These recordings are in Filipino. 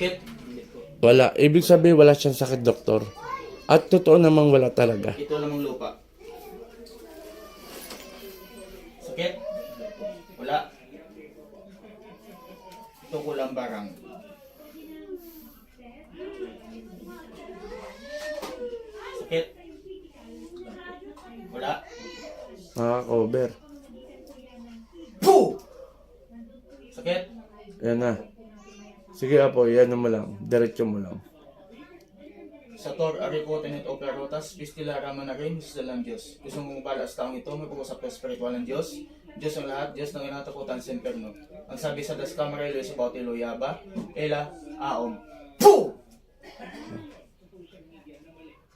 Sakit? Wala. Ibig sabihin wala siyang sakit, doktor. At totoo namang wala talaga. Ito lamang lupa. Sakit? Wala. Ito kulang barang. Sakit? Wala. Nakaka-cover. Puh! Sakit? Yan na. Sige apo, yan mo lang. Diretso mo lang. Sator aripoten et operotas, pistila rama na rin, sa lang Diyos. Gusto mong balas taong ito, may pag-usap na spiritual ng Diyos. Diyos ang lahat, Diyos ng inatakutan sa imperno. Ang sabi sa Das Camarelo sa Bautilo Yaba, Ela, Aom. Puh!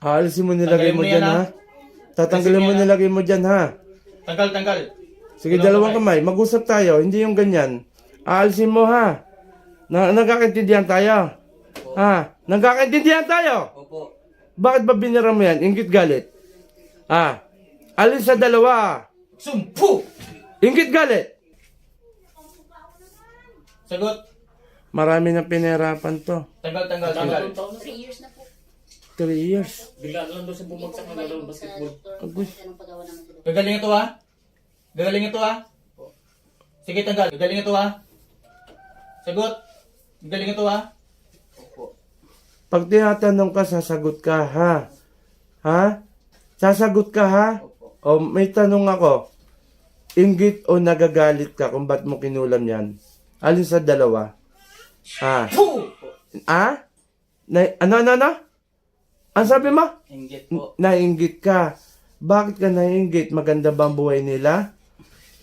Aalisin mo nilagay mo dyan yan, ha. Tatanggalin mo nilagay mo dyan ha. Tanggal, tanggal. Sige, Dalawang dalawang kamay. Mag-usap tayo. Hindi yung ganyan. Aalisin mo ha. Na nagkakaintindihan tayo. Ha? Nagkakaintindihan tayo. Opo. Bakit ba binira mo yan? Ingit galit. Ha? Alin sa dalawa? Sumpu! Ingit galit. Sagot. Marami na pinerapan to. Tanggal, tanggal, tanggal. Three years na po. Three years. Bigla na lang daw siya bumagsak ng dalawang basketball. Agoy. Gagaling ito ha? Gagaling ito ha? Sige, tanggal. Gagaling ito ha? Sagot. Gagaling ito ha? Opo. Pag tinatanong ka, sasagot ka, ha? Ha? Sasagot ka, ha? Opo. O may tanong ako. Ingit o nagagalit ka kung ba't mo kinulam yan? Alin sa dalawa? Ha? Puh! Ha? Na, ano, ano, ano? Ang sabi mo? Inggit po. Nainggit ka. Bakit ka nainggit? Maganda ba ang buhay nila?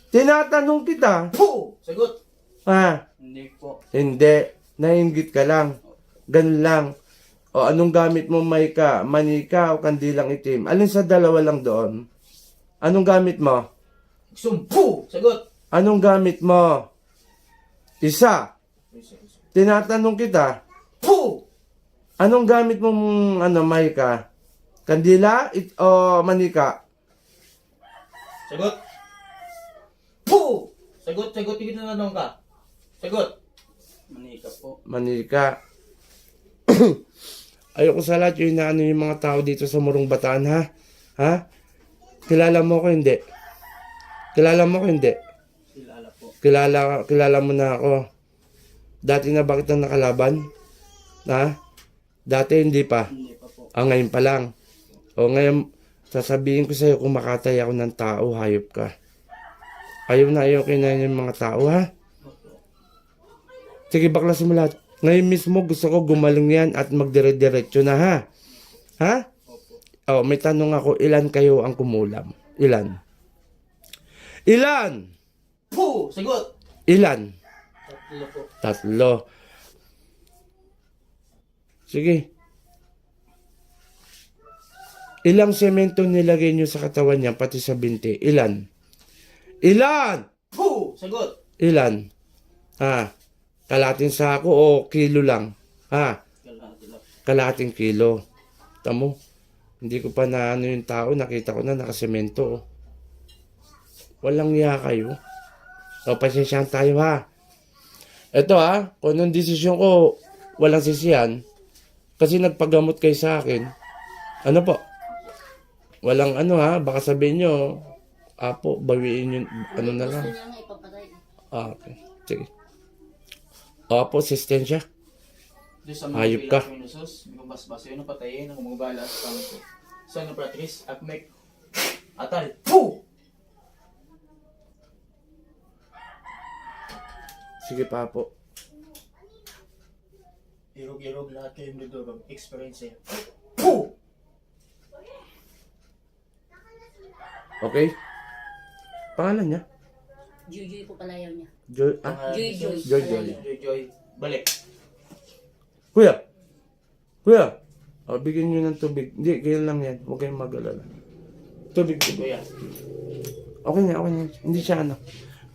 Tinatanong kita. Puh! Sagot. Ha? Hindi po. Hindi. Nainggit ka lang. Ganun lang. O anong gamit mo may ka? Manika o kandilang itim? Alin sa dalawa lang doon? Anong gamit mo? Sumpu! Sagot. Anong gamit mo? Isa. Tinatanong kita. Puh! Anong gamit mo ano, Maika? Kandila it, o manika? Sagot. Puh! Sagot, sagot. Tingin na tanong ka. Sagot. Manika po. Manika. Ayoko sa lahat yung inaano yung mga tao dito sa Murong Bataan, ha? Ha? Kilala mo ko hindi? Kilala mo ko hindi? Kilala po. Kilala, kilala mo na ako. Dati na bakit na nakalaban? Ha? Dati hindi pa. Hindi pa po. Ah, ngayon pa lang. O ngayon, sasabihin ko sa'yo kung makatay ako ng tao, hayop ka. Ayaw na ayaw kinain yung mga tao, ha? Sige, baklas mo lahat. Ngayon mismo gusto ko gumaling yan at magdire-diretso na, ha? Ha? Oh, may tanong ako, ilan kayo ang kumulam? Ilan? Ilan? Puh! Sagot. Ilan? Tatlo po. Tatlo. Sige. Ilang semento nilagay nyo sa katawan niya, pati sa binti? Ilan? Ilan? Puh! Sagot. Ilan? Ha? Kalating sako o kilo lang? Ha? Kalating kilo. Tamo, hindi ko pa na ano yung tao, nakita ko na nakasemento. oh. Walang iya kayo. O, pasensyahan tayo ha. Ito ha, kung anong desisyon ko, walang sisiyan. Kasi nagpagamot kayo sa akin. Ano po? Walang ano ha, baka sabihin nyo, apo, bawiin yun, ano na lang. Niya. Ah, okay. Sige. O, apo, sistensya. Diyos sa Hayop mga ka. pilang Pinosos, magpasbasa yun ang patayin ng mga sa pangko. Sa ano pratris, akmek, atal, puh! Sige pa po. Irog-irog lahat kayong dudurog. Experience eh. Puh! Okay? Pangalan niya? Jujuy po palayaw niya. Joy, ah? Joy, Joy. Joy, Joy. Joy, Joy. Balik. Kuya! Kuya! O, bigyan nyo ng tubig. Hindi, ganyan lang yan. Huwag kayong mag-alala. Tubig, tubig. Kuya. Okay na, okay na. Hindi siya ano.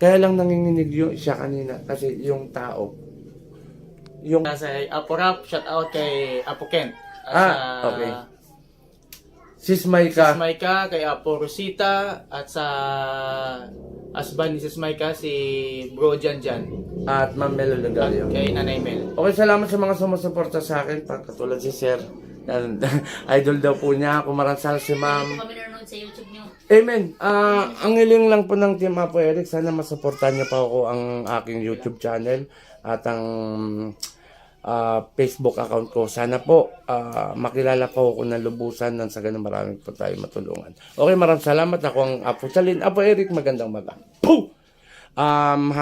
Kaya lang nanginginig yung siya kanina. Kasi yung tao. Yung... Sa Apo Rap, shout out kay Apo Kent. At Ah, okay. Sis Maika. Sis Maika, kay Apo Rosita, at sa husband ni Sis Micah, si Bro Jan Jan, At Ma'am Melo at Lagario. kay Nanay Mel. Okay, salamat sa mga sumusuporta sa akin. Katulad si Sir. Idol daw po niya. Kung maransal si Ma'am. kami nanonood sa YouTube nyo. Amen. Ah, ang hiling lang po ng Team Apo Eric, sana masuportahan niyo pa ako ang aking YouTube channel at ang ah, Facebook account ko. Sana po ah, makilala po ako ng lubusan nang sa ganun maraming po tayo matulungan. Okay, maraming salamat. Ako ang Apo Salin. Apo Eric, magandang maga. Pooh! Um,